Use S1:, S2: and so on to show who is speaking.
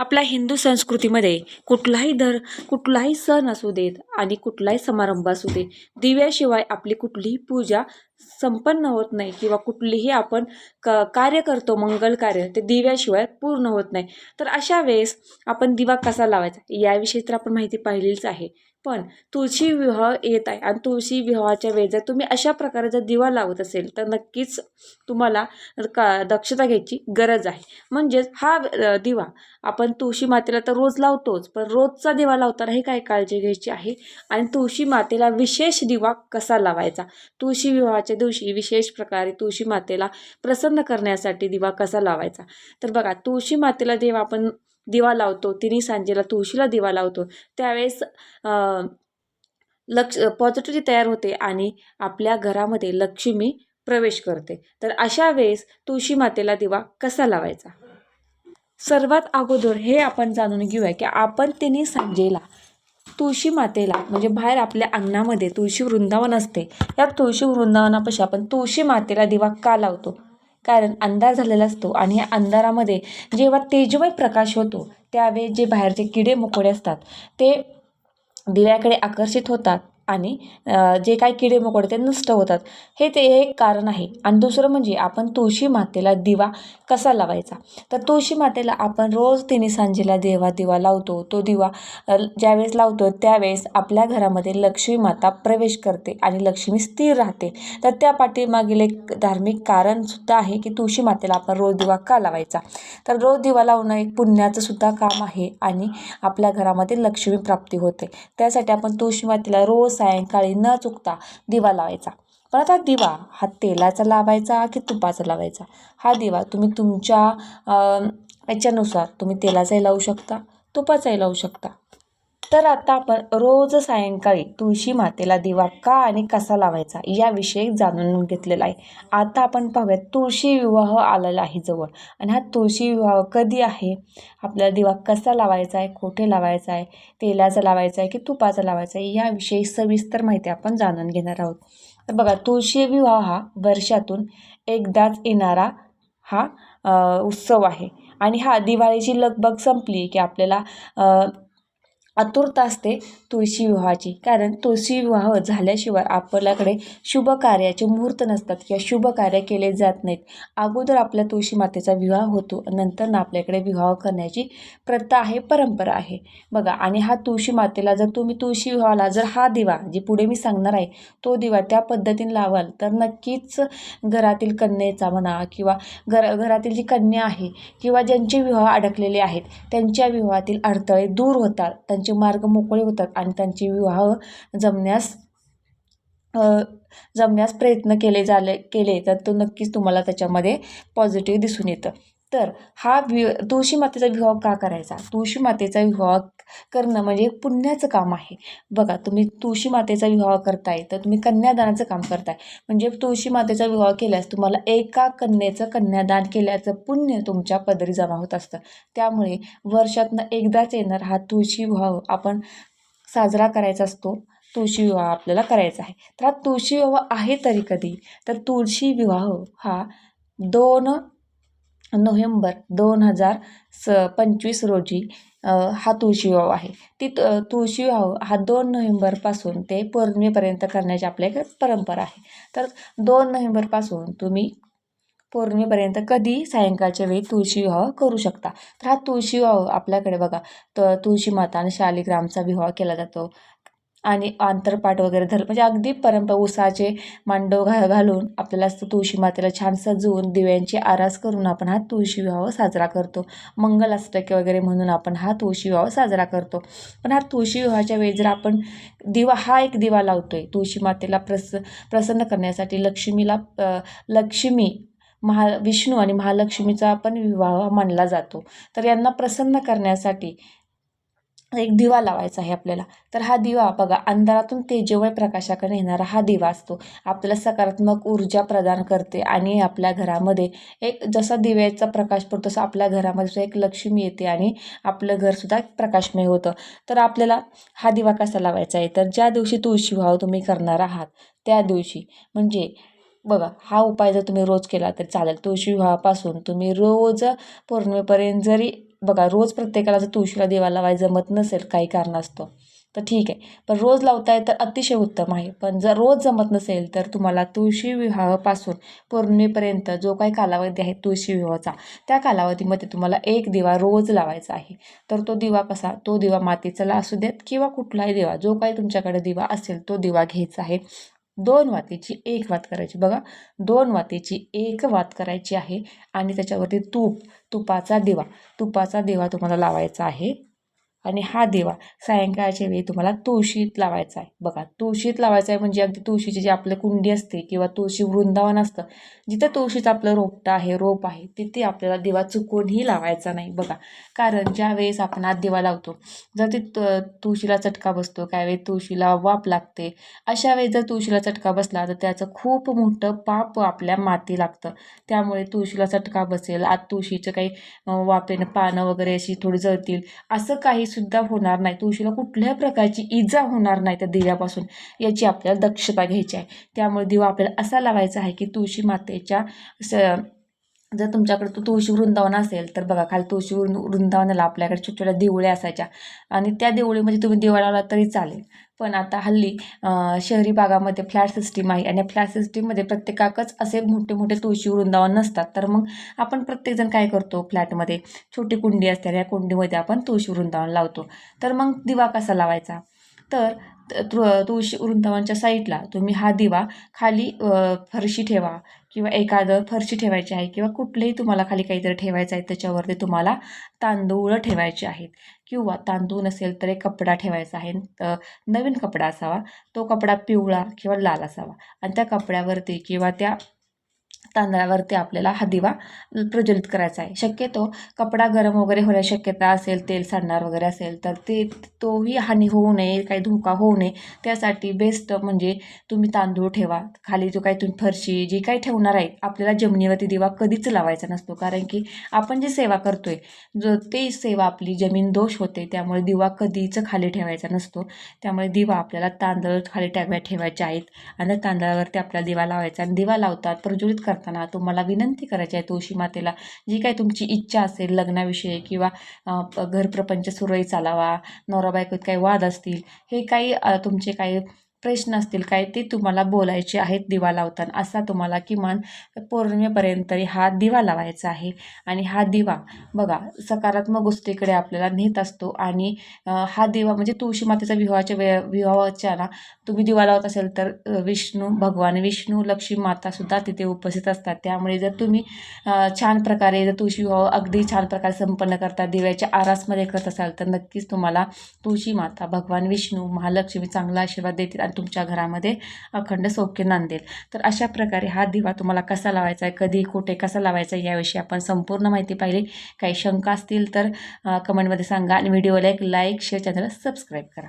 S1: आपल्या हिंदू संस्कृतीमध्ये कुठलाही धर कुठलाही सण असू देत आणि कुठलाही समारंभ असू दे दिव्याशिवाय आपली कुठलीही पूजा संपन्न होत नाही किंवा कुठलीही आपण क कार्य करतो मंगल कार्य ते दिव्याशिवाय पूर्ण होत नाही. तर अशा वेळेस आपण दिवा कसा लावायचा? याविषयी तर आपण माहिती पाहिलीच आहे. पण तुळशी विवाह येत आहे आणि तुळशी विवाहाच्या वेळेस जर तुम्ही अशा प्रकारे जर दिवा लावत असेल तर नक्कीच तुम्हाला का दक्षता घ्यायची गरज आहे. म्हणजेच हा दिवा आपण तुळशी मातेला तर रोज लावतोच पण रोजचा दिवा लावतानाही काय काळजी घ्यायची आहे. आणि तुळशी मातेला विशेष दिवा कसा लावायचा? तुळशी विवाहाच्या दिवशी विशेष प्रकारे तुळशी मातेला प्रसन्न करण्यासाठी दिवा कसा लावायचा? तर बघा तुळशी मातेला जेव्हा आपण दिवा लावतो तिन्ही सांजेला तुळशीला दिवा लावतो त्यावेळेस लक्ष पॉझिटिव्हिटी तयार होते आणि आपल्या घरामध्ये लक्ष्मी प्रवेश करते. तर अशा वेळेस तुळशी मातेला दिवा कसा लावायचा? सर्वात अगोदर हे आपण जाणून घेऊया की आपण तिन्ही सांजेला तुळशी मातेला म्हणजे बाहेर आपल्या अंगणामध्ये तुळशी वृंदावन असते. या तुळशी वृंदावनापाशी आपण तुळशी मातेला दिवा का लावतो? कारण अंधार झालेला असतो आणि या अंधारामध्ये जेव्हा तेजमय प्रकाश होतो त्यावेळी जे बाहेरचे किडे मोकोडे असतात ते दिव्याकडे आकर्षित होतात. आणि जे काही किडे मकोडे ते नष्ट होतात. हे ते एक कारण आहे. आणि दुसरं म्हणजे आपण तुळशी मातेला दिवा कसा लावायचा? तर तुळशी मातेला आपण रोज तिन्ही सांजेला देवा दिवा लावतो. तो दिवा ज्यावेळेस लावतो त्यावेळेस आपल्या घरामध्ये लक्ष्मी माता प्रवेश करते आणि लक्ष्मी स्थिर राहते. तर त्या पाठीमागील एक धार्मिक कारणसुद्धा आहे की तुळशी मातेला आपण रोज दिवा का लावायचा? तर रोज दिवा लावणं एक पुण्याचं सुद्धा काम आहे आणि आपल्या घरामध्ये लक्ष्मी प्राप्ती होते. त्यासाठी आपण तुळशी मातेला रोज सायंकाळी न चुकता दिवा लावायचा. पण आता दिवा हा तेलाचा लावायचा की तुपाचा लावायचा? हा दिवा तुम्ही तुमच्या याच्यानुसार तुम्ही तेलाचाही लावू शकता तुपाचाही लावू शकता. तर आता आपण रोज सायंकाळी तुळशी मातेला दिवा का आणि कसा लावायचा याविषयी जाणून घेतलेला आहे. आता आपण पाहूयात तुळशी विवाह आलेला आहे जवळ. आणि हा तुळशी विवाह कधी आहे? आपल्याला दिवा कसा लावायचा आहे? कुठे लावायचा आहे? तेलाचा लावायचा आहे की तुपाचा लावायचा आहे? याविषयी सविस्तर माहिती आपण जाणून घेणार आहोत. तर बघा तुळशी विवाह हा वर्षातून एकदाच येणारा हा उत्सव आहे. आणि हा दिवाळीची लगबग संपली की आपल्याला आतुरता असते तुळशी विवाहाची. कारण तुळशी विवाह झाल्याशिवाय आपल्याकडे शुभ कार्याचे मुहूर्त नसतात किंवा शुभ कार्य केले जात नाहीत. अगोदर आपल्या तुळशी मातेचा विवाह होतो. नंतर ना आपल्याकडे विवाह करण्याची प्रथा आहे परंपरा आहे. बघा आणि हा तुळशी मातेला जर तुम्ही तुळशी विवाहाला जर हा दिवा जे पुढे मी सांगणार आहे तो दिवा त्या पद्धतीने लावाल तर नक्कीच घरातील कन्येचा म्हणा किंवा घर घरातील जी कन्या आहे किंवा ज्यांचे विवाह अडकलेले आहेत त्यांच्या विवाहातील अडथळे दूर होतात. त्यांचे मार्ग मोकळे होतात आणि त्यांचे विवाह जमण्यास जमण्यास प्रयत्न केले झाले केले तर तो नक्कीच तुम्हाला त्याच्यामध्ये पॉझिटिव्ह दिसून येतं. तर हा वि तुळशी मातेचा विवाह का करायचा? तुळशी मातेचा विवाह करणं म्हणजे एक पुण्याचं काम आहे. बघा तुम्ही तुळशी मातेचा विवाह करताय तर तुम्ही कन्यादानाचं काम करताय. म्हणजे तुळशी मातेचा विवाह केल्यास तुम्हाला एका कन्येचं कन्यादान केल्याचं पुण्य तुमच्या पदरी जमा होत असतं. त्यामुळे वर्षातनं एकदाच येणार हा तुळशी विवाह आपण साजरा करायचा असतो. तुळशी विवाह आपल्याला करायचा आहे. तर हा तुळशी विवाह आहे तरी कधी? तर तुळशी विवाह हा दोन नोव्हेंबर दोन हजार स पंचवीस रोजी हा तुळशी विवाह आहे. ती त- तुळशी विवाह हा दोन नोव्हेंबरपासून ते पौर्णिमेपर्यंत करण्याची आपल्याकडे परंपरा आहे. तर दोन नोव्हेंबरपासून तुम्ही पौर्णिमेपर्यंत कधी सायंकाळच्या वेळी तुळशी विवाह करू शकता? तर हा तुळशी विवाह आपल्याकडे बघा. तर तुळशी माता आणि शालिग्रामचा विवाह केला जातो. आणि आंतरपाठ वगैरे धर म्हणजे अगदी परंपरा उसाचे मांडव घा घालून आपल्याला असं तुळशी मातेला छान सजवून दिव्यांची आरास करून आपण हा तुळशी विवाह साजरा करतो. मंगलाष्टके वगैरे म्हणून आपण हा तुळशी विवाह साजरा करतो. पण हा तुळशी विवाहाच्या वेळी जर आपण दिवा हा एक दिवा लावतोय तुळशी मातेला प्रस प्रसन्न करण्यासाठी लक्ष्मीला लक्ष्मी महा विष्णू आणि महालक्ष्मीचा पण विवाह मानला जातो. तर यांना प्रसन्न करण्यासाठी एक दिवा लावायचा आहे आपल्याला. तर हा दिवा बघा अंधारातून तेजोमय प्रकाशाकडे येणारा हा दिवा असतो. आपल्याला सकारात्मक ऊर्जा प्रदान करते आणि आपल्या घरामध्ये एक जसा दिव्याचा प्रकाश पडतो तसं आपल्या घरामध्ये सुद्धा एक लक्ष्मी येते आणि आपलं घरसुद्धा प्रकाशमय होतं. तर आपल्याला हा दिवा कसा लावायचा आहे? तर ज्या दिवशी तुळशी विवाह तुम्ही करणार आहात त्या दिवशी. म्हणजे बघा हा उपाय जर तुम्ही रोज केला तर चालेल. तुळशी विवाहापासून तुम्ही रोज पौर्णिमेपर्यंत जरी बघा रोज प्रत्येकाला जर तुळशीला दिवा लावायला जमत नसेल काही कारणास्तव तर ठीक आहे. पण रोज लावताय तर अतिशय उत्तम आहे. पण जर रोज जमत नसेल तर तुम्हाला तुळशी विवाहापासून पौर्णिमेपर्यंत जो काही कालावधी आहे तुळशी विवाहाचा त्या कालावधीमध्ये तुम्हाला एक दिवा रोज लावायचा आहे. तर तो दिवा कसा? तो दिवा मातीचा असू देत किंवा कुठलाही दिवा जो काही तुमच्याकडे दिवा असेल तो दिवा घ्यायचा आहे. दोन वातीची एक वात करायची. बघा दोन वातीची एक वात करायची आहे आणि त्याच्यावरती तूप तुपाचा दिवा. तुपाचा दिवा तुम्हाला लावायचा आहे. आणि हा दिवा सायंकाळच्या वेळी तुम्हाला तुळशीत लावायचा आहे. बघा तुळशीत लावायचा आहे म्हणजे अगदी तुळशीची जी आपली कुंडी असते किंवा तुळशी वृंदावन असतं जिथं तुळशीचं आपलं रोपटं आहे रोप आहे तिथे आपल्याला दिवा चुकूनही लावायचा नाही बघा. कारण ज्या वेळेस आपण आत दिवा लावतो जर ते तुळशीला चटका बसतो काय वेळी तुळशीला वाप लागते अशा वेळेस जर तुळशीला चटका बसला तर त्याचं खूप मोठं पाप आपल्या माती लागतं. त्यामुळे तुळशीला चटका बसेल आत तुळशीचं काही वापेनं पानं वगैरे अशी थोडी जळतील असं काही सुद्धा होणार नाही. तुळशीला कुठल्याही प्रकारची इजा होणार नाही त्या दिव्यापासून. याची आपल्याला दक्षता घ्यायची आहे. त्यामुळे दिवा आपल्याला असा लावायचा आहे की तुळशी मातेच्या स जर तुमच्याकडे तो तुळशी वृंदावन असेल तर बघा खाली तुळशी वृंद वृंदावनाला आपल्याकडे छोट्या छोट्या देवळ्या असायच्या. आणि त्या देवळीमध्ये तुम्ही दिवा लावला तरी चालेल. पण आता हल्ली शहरी भागामध्ये फ्लॅट सिस्टीम आहे आणि फ्लॅट सिस्टीममध्ये प्रत्येकाकच असे मोठे मोठे तुळशी वृंदावन नसतात. तर मग आपण प्रत्येकजण काय करतो फ्लॅटमध्ये? छोटी कुंडी असते या कुंडीमध्ये आपण तुळशी वृंदावन लावतो. तर मग दिवा कसा लावायचा? तर तु तुळशी वृंदावनच्या साईडला तुम्ही हा दिवा खाली फरशी ठेवा. किंवा एखादं फरशी ठेवायची आहे किंवा कुठलेही तुम्हाला खाली काहीतरी ठेवायचं आहे त्याच्यावरती तुम्हाला तांदूळ ठेवायचे आहेत. किंवा तांदूळ नसेल तर एक कपडा ठेवायचा आहे. नवीन कपडा असावा. तो कपडा पिवळा किंवा लाल असावा. आणि त्या कपड्यावरती किंवा त्या तांदळावरती आपल्याला हा दिवा प्रज्वलित करायचा आहे. शक्यतो कपडा गरम वगैरे होण्याची शक्यता असेल तेल सांडणार वगैरे असेल तर ते तोही हानी होऊ नये काही धोका होऊ नये. त्यासाठी बेस्ट म्हणजे तुम्ही तांदूळ ठेवा. खाली जो काही तुम्ही फरशी जी काही ठेवणार आहे आपल्याला जमिनीवरती दिवा कधीच लावायचा नसतो. कारण की आपण जी सेवा करतोय जो ते सेवा आपली जमीन दोष होते त्यामुळे दिवा कधीच खाली ठेवायचा नसतो. त्यामुळे दिवा आपल्याला तांदळ खाली टाकव्या ठेवायचे आहेत. आणि तांदळावरती आपल्याला दिवा लावायचा आणि दिवा लावतात प्रज्वलित करताना तुम्हाला विनंती करायची आहे तुळशी मातेला जी काही तुमची इच्छा असेल लग्नाविषयी किंवा घरप्रपंच सुरळी चालावा नवरा बायकोत काही वाद असतील हे काही तुमचे काही प्रश्न असतील काय ते तुम्हाला बोलायचे आहेत दिवा लावताना. असा तुम्हाला किमान पौर्णिमेपर्यंत तरी हा दिवा लावायचा आहे. आणि हा दिवा बघा सकारात्मक गोष्टीकडे आपल्याला नेत असतो. आणि हा दिवा म्हणजे तुळशी मातेचा विवाहाच्या वे विवाहाच्या ना तुम्ही दिवा लावत असेल तर विष्णू भगवान विष्णू लक्ष्मी मातासुद्धा तिथे उपस्थित असतात. त्यामुळे जर तुम्ही छान प्रकारे जर तुळशी विवाह अगदी छान प्रकारे संपन्न करता दिव्याच्या आरासमध्ये करत असाल तर नक्कीच तुम्हाला तुळशी माता भगवान विष्णू महालक्ष्मी चांगला आशीर्वाद देतील. तुमच्या घरामध्ये अखंड सौख्य नांदेल. तर अशा प्रकारे हा दिवा तुम्हाला कसा लावायचा आहे कधी कुठे कसा लावायचा आहे याविषयी आपण संपूर्ण माहिती पाहिली. काही शंका असतील तर कमेंटमध्ये सांगा आणि व्हिडिओला एक लाईक शेअर चॅनलला सबस्क्राईब करा.